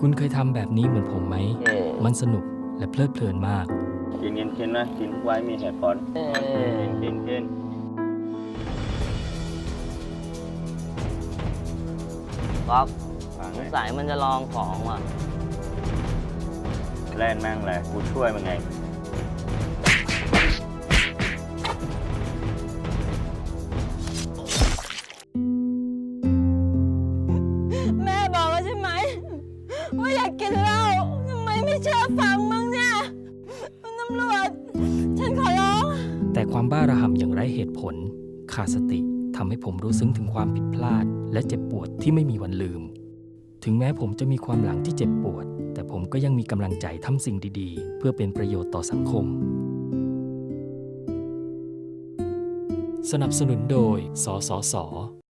คุณเคยทำแบบนี้เหมือนผมไหมมันสนุกและเพลิดเพลินมาก กินกินกินนะกินทุกไว้มีเหตุผลกินกินกินก๊อฟวางสไงงสัยมันจะลองของว่ะเล่นแม่งเลยกูช่วยมึงไง ว่าอยากกินเหล้าทำไมไม่เชื่อฟังมึงเนี่ยคุณตำรวจ ฉันขอร้อง แต่ความบ้าระห่ำอย่างไร้เหตุผล ขาดสติทำให้ผมรู้ซึ้งถึงความผิดพลาด และเจ็บปวดที่ไม่มีวันลืม ถึงแม้ผมจะมีความหลังที่เจ็บปวด แต่ผมก็ยังมีกำลังใจทำสิ่งดีๆ เพื่อเป็นประโยชน์ต่อสังคม สนับสนุนโดย สสส